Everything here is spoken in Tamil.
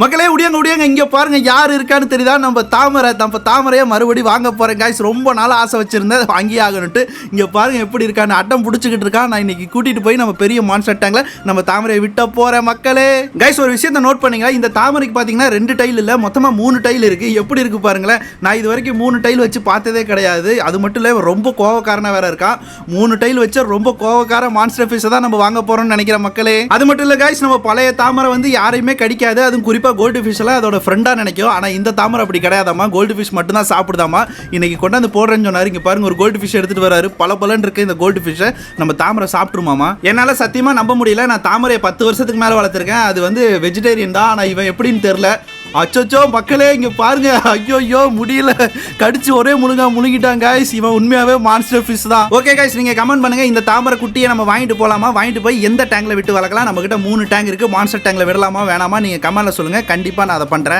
மக்களே உடையங்க உடியாங்க இங்கே பாருங்க யார் இருக்கான்னு தெரியுதா? நம்ம தாமரை நம்ம தாமரையை மறுபடி வாங்க போகிறேன் காய்ஸ் ரொம்ப நாள் ஆசை வச்சுருந்தேன். அதை வாங்கி ஆகணும்ட்டு இங்கே பாருங்க எப்படி இருக்கான்னு. அட்டம் பிடிச்சிக்கிட்டு இருக்கான். நான் இன்னைக்கு கூட்டிட்டு போய் நம்ம பெரிய மான்ஸ்டர் டேங்கில் நம்ம தாமரையை விட்ட போகிற மக்களே. கைஸ் ஒரு விஷயத்தை நோட் பண்ணீங்க இந்த தாமரைக்கு பார்த்தீங்கன்னா ரெண்டு டைல் இல்லை. மொத்தமாக மூணு டைல் இருக்குது எப்படி இருக்குது பாருங்களேன். நான் இது வரைக்கும் மூணு டைல் வச்சு பார்த்ததே கிடையாது. அது மட்டும் இல்லை ரொம்ப கோவக்காரனாக வேற இருக்கான் மூணு டைல் வச்சு ரொம்ப கோவக்கார மான்ஸ்டர் ஃபிஷ் தான் நம்ம வாங்க போகிறோம்னு நினைக்கிற மக்களே. அது மட்டும் இல்லை காய்ஸ் நம்ம பழைய தாமரை வந்து யாரையுமே கடிக்காது. அதுவும் கண்டிப்பாக கோல்டு ஃபிஷ்லாம் அதோட ஃப்ரெண்டாக நினைக்கும். ஆனால் இந்த தாமரை அப்படி கிடையாதாமா கோல்டு ஃபிஷ் மட்டும்தான் சாப்பிடுதாமா இன்னைக்கு கொண்டாந்து போடுறேன்னு சொன்னார். இங்கே பாருங்க ஒரு கோல்டு ஃபிஷ் எடுத்துட்டு வராரு. பல பலன் இருக்கு இந்த கோல்டு ஃபிஷ்ஷை நம்ம தாமரை சாப்பிட்ருமாமா என்னால் சத்தியமாக நம்ப முடியல. நான் தாமரையை பத்து வருஷத்துக்கு மேலே வளர்த்துருக்கேன். அது வந்து வெஜிடேரியன் தான். ஆனால் இவன் எப்படின்னு தெரில அச்சோச்சோ மக்களே இங்க பாருங்க. ஐயோ ஐயோ முடியல. கடிச்சு ஒரே முழுங்கா முழுங்கிட்டாங்க guys. இவன் உண்மையாவே மான்ஸ்டர் ஃபிஷ் தான். ஓகே guys நீங்க கமெண்ட் பண்ணுங்க. இந்த தாமரை குட்டியை நம்ம வாங்கிட்டு போலாமா? வாங்கிட்டு போய் எந்த டேங்க்ல விட்டு வளர்க்கலாம்? நம்ம கிட்ட மூணு டேங்க் இருக்கு. மான்ஸ்டர் டேங்க்ல விடலாமா வேணாமா? நீங்க கமெண்ட்ல சொல்லுங்க. கண்டிப்பா நான் அதை பண்றேன்.